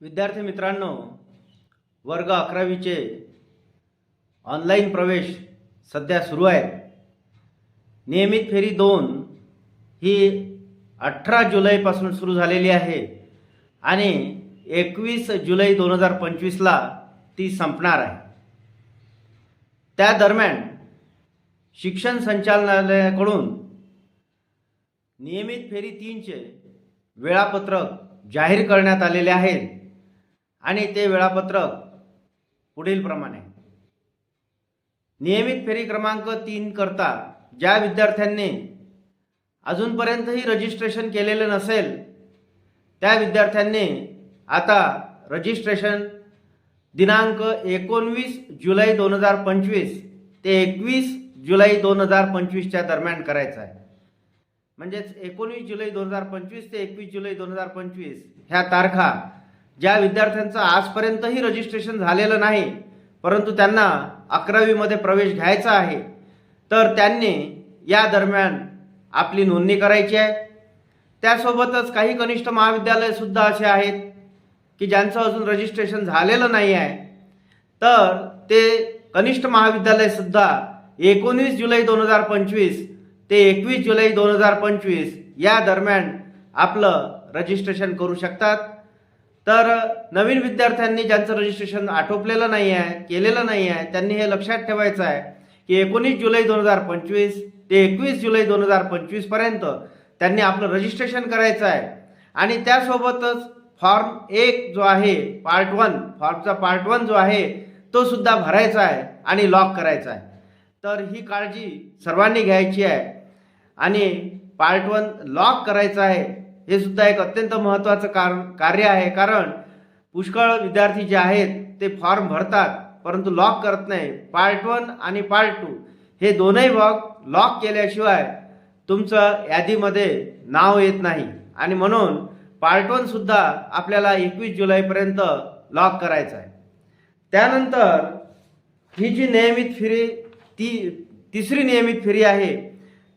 विद्यार्थी मित्रांनो वर्ग अकरावीचे ऑनलाईन प्रवेश सध्या सुरू आहेत. नियमित फेरी दोन ही अठरा जुलैपासून सुरू झालेली आहे आणि एकवीस जुलै दोन हजार पंचवीसला ती संपणार आहे. त्या दरम्यान शिक्षण संचालनालयाकडून नियमित फेरी तीनचे वेळापत्रक जाहीर करण्यात आलेले आहेत. आणि ते वेळापत्रक पुढीलप्रमाणे. नियमित फेरी क्रमांक तीन करता ज्या विद्यार्थ्यांनी अजूनपर्यंतही रजिस्ट्रेशन केलेलं नसेल त्या विद्यार्थ्यांनी आता रजिस्ट्रेशन दिनांक एकोणवीस जुलै दोन हजार पंचवीस ते एकवीस जुलै दोन हजार पंचवीसच्या दरम्यान करायचं आहे. म्हणजेच एकोणवीस जुलै दोन हजार पंचवीस ते एकवीस जुलै दोन हजार पंचवीस ह्या तारखा ज्या विद्यार्थ्यांचं आजपर्यंतही रजिस्ट्रेशन झालेलं नाही परंतु त्यांना अकरावीमध्ये प्रवेश घ्यायचा आहे तर त्यांनी या दरम्यान आपली नोंदणी करायची आहे. त्यासोबतच काही कनिष्ठ महाविद्यालयसुद्धा असे आहेत की ज्यांचं अजून रजिस्ट्रेशन झालेलं नाही आहे. तर ते कनिष्ठ महाविद्यालयसुद्धा एकोणीस जुलै दोन हजार पंचवीस ते एकवीस जुलै दोन हजार पंचवीस या दरम्यान आपलं रजिस्ट्रेशन करू शकतात. तर नवीन विद्यार्थ्यांनी ज्यांचं रजिस्ट्रेशन आटोपलेलं नाही आहे केलेलं नाही आहे त्यांनी हे लक्षात ठेवायचं आहे की एकोणीस जुलै दोन हजार पंचवीस ते एकवीस जुलै दोन हजार पंचवीसपर्यंत त्यांनी आपलं रजिस्ट्रेशन करायचं आहे. आणि त्यासोबतच फॉर्म एक जो आहे पार्ट वन फॉर्मचा पार्ट वन जो आहे तो सुद्धा भरायचा आहे आणि लॉक करायचा आहे. तर ही काळजी सर्वांनी घ्यायची आहे. आणि पार्ट वन लॉक करायचं आहे. हे सुद्धा एक अत्यंत महत्त्वाचं कार कार्य आहे. कारण पुष्कळ विद्यार्थी जे आहेत ते फॉर्म भरतात परंतु लॉक करत नाही. पार्ट वन आणि पार्ट टू हे दोनही भाग लॉक केल्याशिवाय तुमचं यादीमध्ये नाव येत नाही. आणि म्हणून पार्ट वनसुद्धा आपल्याला एकवीस जुलैपर्यंत लॉक करायचं आहे. त्यानंतर ही जी नियमित फेरी ती तिसरी नियमित फेरी आहे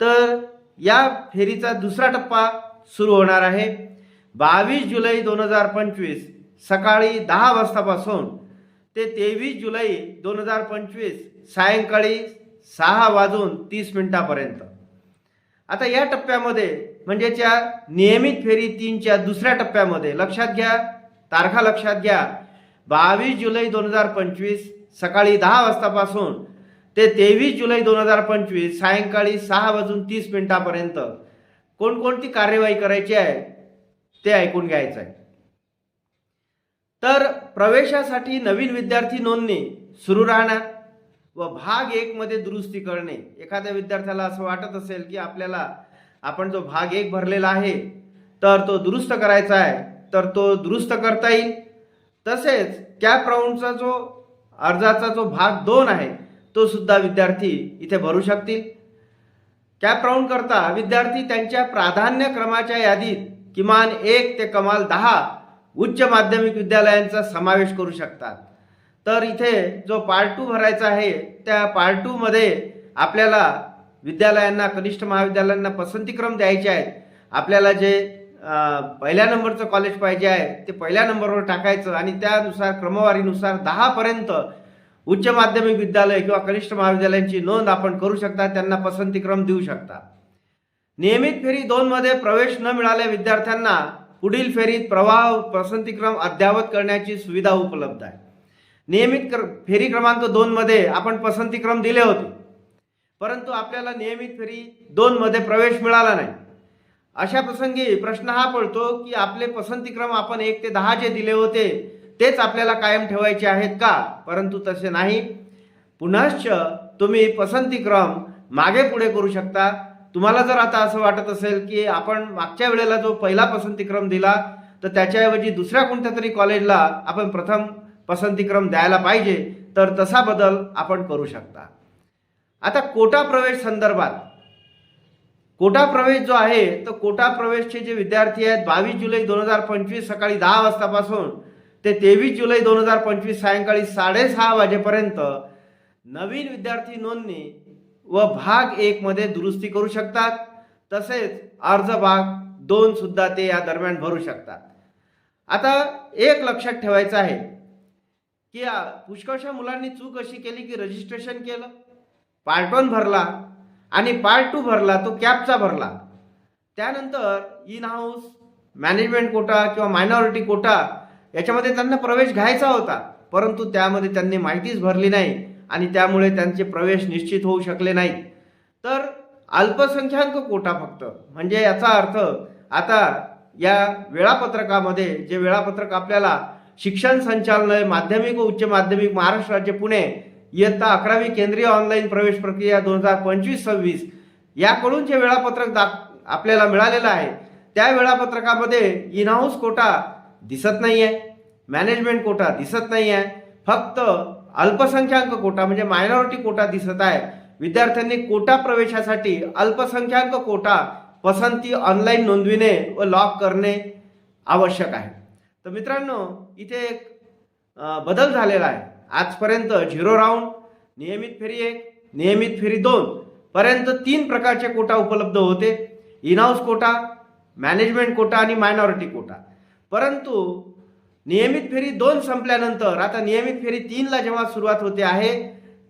तर या फेरीचा दुसरा टप्पा सुरू होणार आहे. बावीस जुलै दोन हजार पंचवीस सकाळी दहा वाजतापासून ते तेवीस जुलै दोन हजार पंचवीस सायंकाळी सहा वाजून तीस मिनिटापर्यंत. आता या टप्प्यामध्ये म्हणजेच या नियमित फेरी तीनच्या दुसऱ्या टप्प्यामध्ये लक्षात घ्या तारखा लक्षात घ्या. बावीस जुलै दोन हजार पंचवीस सकाळी दहा वाजतापासून ते तेवीस जुलै दोन हजार पंचवीस सायंकाळी सहा वाजून तीस मिनिटापर्यंत. कोणकोणती कार्यवाही करायची आहे ते ऐकून घ्यायचं आहे तर प्रवेशासाठी नवीन विद्यार्थी नोंदणी सुरू राहणार व भाग एक मध्ये दुरुस्ती करणे. एखाद्या विद्यार्थ्याला असं वाटत असेल की आपल्याला आपण जो भाग एक भरलेला आहे तर तो दुरुस्त करायचा आहे तर तो दुरुस्त करता येईल. तसेच कॅप राऊंडचा जो अर्जाचा जो भाग दोन आहे तो सुद्धा विद्यार्थी इथे भरू शकतील. कॅप राऊंड करता विद्यार्थी त्यांच्या प्राधान्यक्रमाच्या यादीत किमान एक ते कमाल दहा उच्च माध्यमिक विद्यालयांचा समावेश करू शकतात. तर इथे जो पार्ट टू भरायचा आहे त्या पार्ट टूमध्ये आपल्याला विद्यालयांना कनिष्ठ महाविद्यालयांना पसंतीक्रम द्यायचे आहेत. आपल्याला जे पहिल्या नंबरचं कॉलेज पाहिजे आहे ते पहिल्या नंबरवर टाकायचं आणि त्यानुसार क्रमवारीनुसार दहापर्यंत उच्च माध्यमिक विद्यालय किंवा कनिष्ठ महाविद्यालयांची नोंद आपण करू शकता त्यांना पसंतीक्रम देऊ शकता. नियमित फेरी दोनमध्ये प्रवेश न मिळाल्या विद्यार्थ्यांना पुढील फेरीत प्रवाह पसंतीक्रम अद्यावत करण्याची सुविधा उपलब्ध आहे. नियमित क्र फेरी क्रमांक दोनमध्ये आपण पसंतीक्रम दिले होते परंतु आपल्याला नियमित फेरी दोनमध्ये प्रवेश मिळाला नाही. अशा प्रसंगी प्रश्न हा पडतो की आपले पसंतीक्रम आपण एक ते दहा जे दिले होते तेच आपल्याला कायम ठेवायचे आहेत का? परंतु तसे नाही. पुनश्च तुम्ही पसंतीक्रम मागे पुढे करू शकता. तुम्हाला जर आता असं वाटत असेल की आपण मागच्या वेळेला जो पहिला पसंतीक्रम दिला तर त्याच्याऐवजी दुसऱ्या कोणत्या तरी कॉलेजला आपण प्रथम पसंतीक्रम द्यायला पाहिजे तर तसा बदल आपण करू शकता. आता कोटा प्रवेश संदर्भात. कोटा प्रवेश जो आहे तर कोटा प्रवेशचे जे विद्यार्थी आहेत बावीस जुलै दोन हजार पंचवीस सकाळी दहा वाजतापासून ते तेवीस जुलै दोन हजार पंचवीस सायंकाळी साडेसहा वाजेपर्यंत नवीन विद्यार्थी नोंदणी व भाग एकमध्ये दुरुस्ती करू शकतात. तसेच अर्ज भाग दोन सुद्धा ते या दरम्यान भरू शकतात. आता एक लक्षात ठेवायचं आहे की पुष्कळशा मुलांनी चूक अशी केली की रजिस्ट्रेशन केलं पार्ट वन भरला आणि पार्ट टू भरला तो कॅपचा भरला. त्यानंतर इन हाऊस मॅनेजमेंट कोटा किंवा मायनॉरिटी कोटा याच्यामध्ये त्यांना प्रवेश घ्यायचा होता परंतु त्यामध्ये त्यांनी माहितीच भरली नाही आणि त्यामुळे त्यांचे प्रवेश निश्चित होऊ शकले नाहीत. तर अल्पसंख्याक कोटा फक्त. म्हणजे याचा अर्थ आता या वेळापत्रकामध्ये जे वेळापत्रक आपल्याला शिक्षण संचालनालय माध्यमिक व उच्च माध्यमिक महाराष्ट्र राज्य पुणे इयत्ता अकरावी केंद्रीय ऑनलाईन प्रवेश प्रक्रिया दोन हजार पंचवीस सव्वीस याकडून जे वेळापत्रक दाख आपल्याला मिळालेलं आहे त्या वेळापत्रकामध्ये इनहाऊस कोटा दिसत नाही आहे मॅनेजमेंट कोटा दिसत नाही आहे फक्त अल्पसंख्याक कोटा म्हणजे मायनॉरिटी कोटा दिसत आहे. विद्यार्थ्यांनी कोटा प्रवेशासाठी अल्पसंख्याक कोटा पसंती ऑनलाईन नोंदविणे व लॉक करणे आवश्यक आहे. तर मित्रांनो इथे एक बदल झालेला आहे. आजपर्यंत झिरो राऊंड नियमित फेरी एक नियमित फेरी दोन पर्यंत तीन प्रकारचे कोटा उपलब्ध होते. इनहाऊस कोटा मॅनेजमेंट कोटा आणि मायनॉरिटी कोटा. परंतु नियमित फेरी दोन संपल्यानंतर आता नियमित फेरी तीनला जेव्हा सुरुवात होते आहे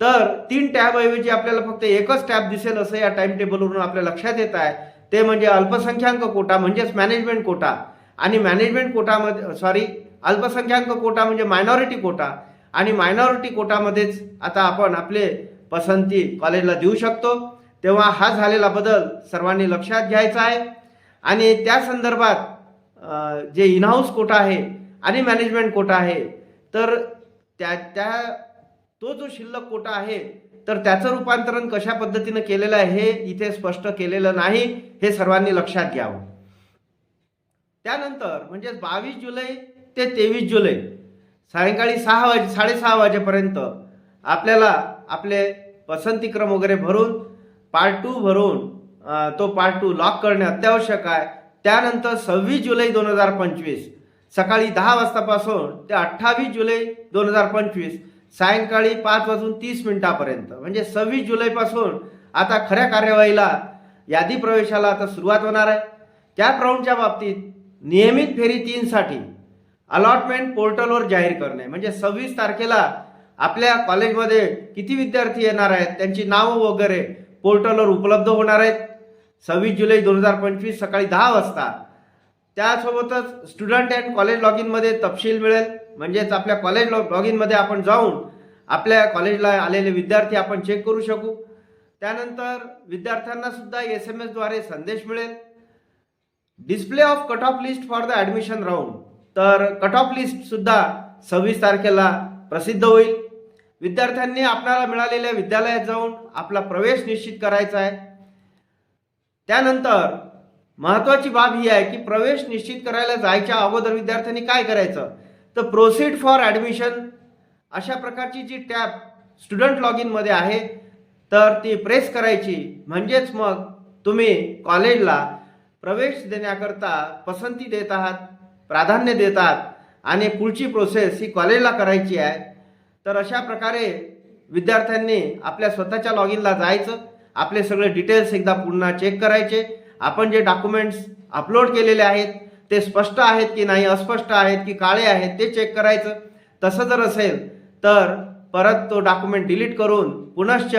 तर तीन टॅब ऐवजी आपल्याला फक्त एकच टॅब दिसेल असं या टाइम टेबलवरून आपल्या लक्षात येत आहे. ते म्हणजे अल्पसंख्याक कोटा म्हणजेच मॅनेजमेंट कोटा. आणि मॅनेजमेंट कोटामध्ये सॉरी अल्पसंख्याक कोटा म्हणजे मायनॉरिटी कोटा. आणि मायनॉरिटी कोटामध्येच आता आपण आपले पसंती कॉलेजला देऊ शकतो. तेव्हा हा झालेला बदल सर्वांनी लक्षात घ्यायचा आहे. आणि त्या संदर्भात जे इनहाऊस कोटा आहे आणि मॅनेजमेंट कोटा आहे तर त्या त्या तो जो शिल्लक कोटा आहे तर त्याचं रूपांतरण कशा पद्धतीनं केलेलं आहे हे इथे स्पष्ट केलेलं नाही हे सर्वांनी लक्षात घ्यावं. त्यानंतर म्हणजे बावीस जुलै ते तेवीस जुलै सायंकाळी सहा वाजे साडेसहा वाजेपर्यंत आपल्याला आपले पसंतीक्रम वगैरे भरून पार्ट टू भरून तो पार्ट टू लॉक करणे अत्यावश्यक आहे. त्यानंतर सव्वीस जुलै दोन हजार पंचवीस सकाळी दहा वाजतापासून ते अठ्ठावीस जुलै दोन हजार पंचवीस सायंकाळी पाच वाजून तीस मिनिटापर्यंत. म्हणजे सव्वीस जुलैपासून आता खऱ्या कार्यवाहीला यादी प्रवेशाला आता सुरुवात होणार आहे. त्या राऊंडच्या बाबतीत नियमित फेरी तीनसाठी अलॉटमेंट पोर्टलवर जाहीर करणे. म्हणजे सव्वीस तारखेला आपल्या कॉलेजमध्ये किती विद्यार्थी येणार आहेत त्यांची नावं वगैरे पोर्टलवर उपलब्ध होणार आहेत. सव्वीस जुलै दोन हजार पंचवीस सकाळी दहा वाजता. त्यासोबतच स्टुडंट अँड कॉलेज लॉग इनमध्ये तपशील मिळेल. म्हणजेच आपल्या कॉलेज लॉ लॉग इनमध्ये आपण जाऊन आपल्या कॉलेजला आलेले विद्यार्थी आपण चेक करू शकू. त्यानंतर विद्यार्थ्यांना सुद्धा एस एम एसद्वारे संदेश मिळेल. Display of cut off list for the admission round तर कट ऑफ लिस्ट सुद्धा सव्वीस तारखेला प्रसिद्ध होईल. विद्यार्थ्यांनी आपल्याला मिळालेल्या विद्यालयात जाऊन आपला प्रवेश निश्चित करायचा आहे. त्यानंतर महत्वाची बाब ही आहे की प्रवेश निश्चित करायला जायच्या अगोदर विद्यार्थ्यांनी काय करायचं? तर प्रोसीड फॉर ॲडमिशन अशा प्रकारची जी टॅब स्टुडंट लॉग इनमध्ये आहे तर ती प्रेस करायची. म्हणजेच मग तुम्ही कॉलेजला प्रवेश देण्याकरता पसंती देत आहात प्राधान्य देतात आणि पुढची प्रोसेस ही कॉलेजला करायची आहे. तर अशा प्रकारे विद्यार्थ्यांनी आपल्या स्वतःच्या लॉग इनला जायचं. आपले सगळे डिटेल्स एकदा पुन्हा चेक करायचे. आपण जे डॉक्युमेंट्स अपलोड केलेले आहेत ते स्पष्ट आहेत की नाही अस्पष्ट आहेत की काळे आहेत ते चेक करायचं. तसं जर असेल तर परत तो डॉक्युमेंट डिलीट करून पुनश्च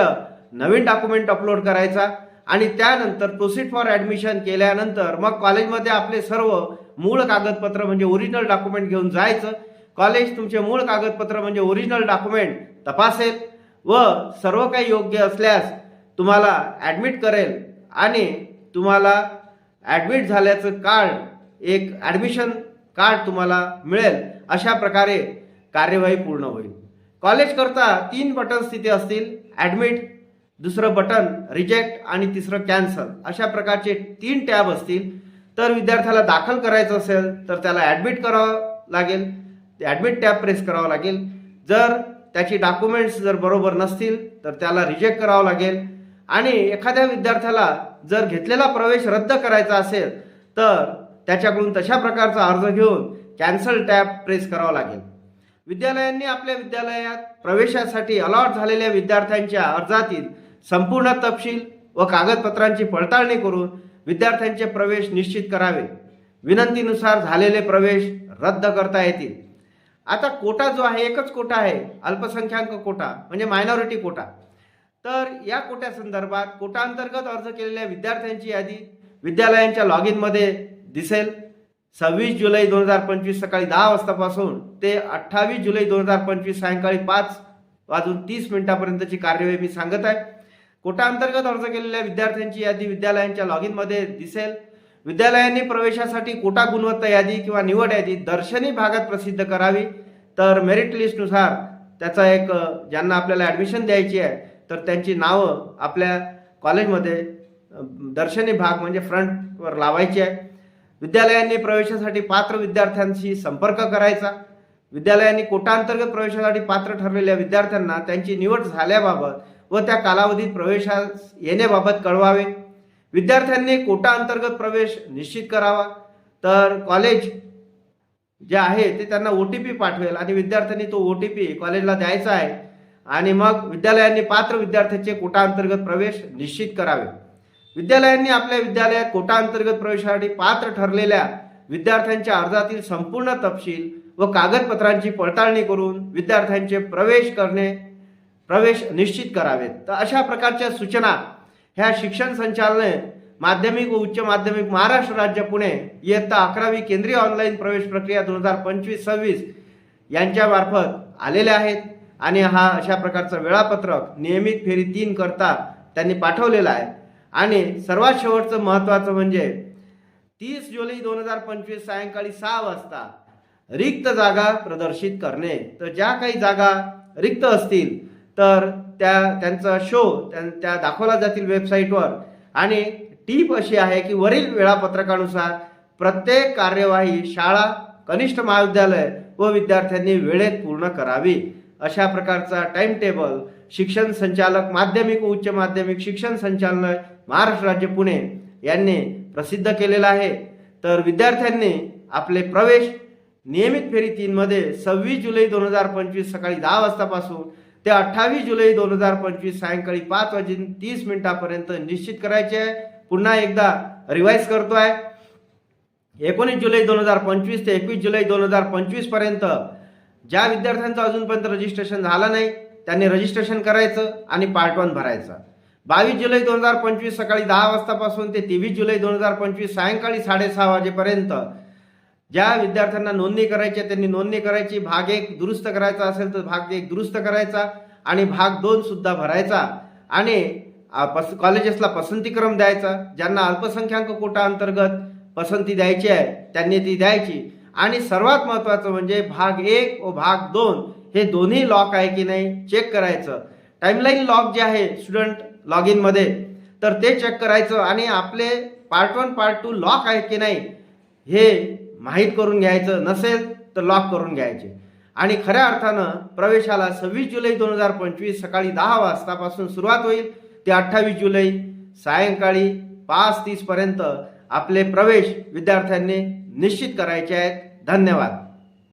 नवीन डॉक्युमेंट अपलोड करायचा आणि त्यानंतर प्रोसीड फॉर ॲडमिशन केल्यानंतर मग कॉलेजमध्ये आपले सर्व मूळ कागदपत्र म्हणजे ओरिजिनल डॉक्युमेंट घेऊन जायचं. कॉलेज तुमचे मूळ कागदपत्र म्हणजे ओरिजिनल डॉक्युमेंट तपासेल व सर्व काही योग्य असल्यास तुम्हाला ॲडमिट करेल आणि तुम्हाला ॲडमिट झाल्याचं कार्ड एक ॲडमिशन कार्ड तुम्हाला मिळेल. अशा प्रकारे कार्यवाही पूर्ण होईल. कॉलेज करता तीन बटन्स तिथे असतील. ॲडमिट दुसरं बटन रिजेक्ट आणि तिसरं कॅन्सल अशा प्रकारचे तीन टॅब असतील. तर विद्यार्थ्याला दाखल करायचं असेल तर त्याला ॲडमिट करावं लागेल. ते ॲडमिट टॅब प्रेस करावं लागेल. जर त्याची डॉक्युमेंट्स जर बरोबर नसतील तर त्याला रिजेक्ट करावं लागेल. आणि एखाद्या विद्यार्थ्याला जर घेतलेला प्रवेश रद्द करायचा असेल तर त्याच्याकडून तशा प्रकारचा अर्ज घेऊन कॅन्सल टॅब प्रेस करावा लागेल. विद्यालयांनी आपल्या विद्यालयात प्रवेशासाठी अलॉट झालेल्या विद्यार्थ्यांच्या अर्जातील संपूर्ण तपशील व कागदपत्रांची पडताळणी करून विद्यार्थ्यांचे प्रवेश निश्चित करावे. विनंतीनुसार झालेले प्रवेश रद्द करता येतील. आता कोटा जो आहे एकच कोटा आहे अल्पसंख्याक कोटा म्हणजे मायनॉरिटी कोटा. तर या कोट्या संदर्भात कोटांतर्गत अर्ज केलेल्या विद्यार्थ्यांची यादी विद्यालयांच्या लॉग इनमध्ये दिसेल. सव्वीस जुलै दोन हजार पंचवीस सकाळी दहा वाजतापासून ते अठ्ठावीस जुलै दोन हजार पंचवीस सायंकाळी पाच वाजून तीस मिनिटापर्यंतची कार्यवाही मी सांगत आहे. कोटांतर्गत अर्ज केलेल्या विद्यार्थ्यांची यादी विद्यालयांच्या लॉग इनमध्ये दिसेल. विद्यालयांनी प्रवेशासाठी कोटा गुणवत्ता यादी किंवा निवड यादी दर्शनी भागात प्रसिद्ध करावी. तर मेरिट लिस्टनुसार त्याचा एक ज्यांना आपल्याला ॲडमिशन द्यायची आहे तर त्यांची नावं आपल्या कॉलेजमध्ये दर्शनी भाग म्हणजे फ्रंटवर लावायची आहे. विद्यालयांनी प्रवेशासाठी पात्र विद्यार्थ्यांशी संपर्क करायचा. विद्यालयांनी कोटांतर्गत प्रवेशासाठी पात्र ठरलेल्या विद्यार्थ्यांना त्यांची निवड झाल्याबाबत व त्या कालावधीत प्रवेशास येण्याबाबत कळवावे. विद्यार्थ्यांनी कोटा अंतर्गत प्रवेश निश्चित करावा. तर कॉलेज जे आहे ते त्यांना ओ टी पी पाठवेल आणि विद्यार्थ्यांनी तो ओ टी पी कॉलेजला द्यायचा आहे. आणि मग विद्यालयांनी पात्र विद्यार्थ्यांचे कोटा अंतर्गत प्रवेश निश्चित करावे. विद्यालयांनी आपल्या विद्यालयात कोटा अंतर्गत प्रवेशासाठी पात्र ठरलेल्या विद्यार्थ्यांच्या अर्जातील संपूर्ण तपशील व कागदपत्रांची पडताळणी करून विद्यार्थ्यांचे प्रवेश करणे प्रवेश निश्चित करावेत. तर अशा प्रकारच्या सूचना ह्या शिक्षण संचालने माध्यमिक व उच्च माध्यमिक महाराष्ट्र राज्य पुणे इयत्ता अकरावी केंद्रीय ऑनलाईन प्रवेश प्रक्रिया दोन हजार पंचवीस सव्वीस यांच्यामार्फत आलेल्या आहेत. आणि हा अशा प्रकारचं वेळापत्रक नियमित फेरी तीन करता त्यांनी पाठवलेलं आहे. आणि सर्वात शेवटचं महत्त्वाचं म्हणजे तीस जुलै दोन हजार पंचवीस सायंकाळी सहा वाजता रिक्त जागा प्रदर्शित करणे. तर ज्या काही जागा रिक्त असतील तर त्या त्यांचा शो त्या त्या दाखवला जातील वेबसाईटवर. आणि टीप अशी आहे की वरील वेळापत्रकानुसार प्रत्येक कार्यवाही शाळा कनिष्ठ महाविद्यालय व विद्यार्थ्यांनी वेळेत पूर्ण करावी. अशा प्रकारचा टाइम टेबल शिक्षण संचालक माध्यमिक उच्च माध्यमिक शिक्षण संचालनालय महाराष्ट्र राज्य पुणे यांनी प्रसिद्ध केलेला आहे. तर विद्यार्थ्यांनी आपले प्रवेश नियमित फेरी तीनमध्ये सव्वीस जुलै दोन हजार पंचवीस सकाळी दहा वाजतापासून ते अठ्ठावीस जुलै दोन हजार पंचवीस सायंकाळी पाच वाजून तीस मिनिटापर्यंत निश्चित करायचे आहे. पुन्हा एकदा रिवाईज करतो आहे एकोणीस जुलै दोन हजार पंचवीस ते एकवीस जुलै दोन हजार पंचवीसपर्यंत ज्या विद्यार्थ्यांचं अजूनपर्यंत रजिस्ट्रेशन झालं नाही त्यांनी रजिस्ट्रेशन करायचं आणि पार्ट वन भरायचा. बावीस जुलै दोन हजार पंचवीस सकाळी दहा वाजतापासून ते तेवीस जुलै दोन हजार पंचवीस सायंकाळी साडेसहा वाजेपर्यंत ज्या विद्यार्थ्यांना नोंदणी करायची आहे त्यांनी नोंदणी करायची. भाग एक दुरुस्त करायचा असेल तर भाग एक दुरुस्त करायचा आणि भाग दोन सुद्धा भरायचा. आणि पस कॉलेजेसला पसंतीक्रम द्यायचा. ज्यांना अल्पसंख्याक कोटा अंतर्गत पसंती द्यायची आहे त्यांनी ती द्यायची. आणि सर्वात महत्त्वाचं म्हणजे भाग एक व भाग दोन हे दोन्ही लॉक आहे की नाही चेक करायचं. टाईमलाईन लॉक जे आहे स्टुडंट लॉग इनमध्ये तर ते चेक करायचं आणि आपले part one part two lock आहेत की नाही हे माहीत करून घ्यायचं. नसेल तर लॉक करून घ्यायचे. आणि खऱ्या अर्थानं प्रवेशाला सव्वीस जुलै दोन हजार पंचवीस सकाळी दहा वाजतापासून सुरुवात होईल. ते अठ्ठावीस जुलै सायंकाळी पाच तीसपर्यंत आपले प्रवेश विद्यार्थ्यांनी निश्चित करायचे आहेत. धन्यवाद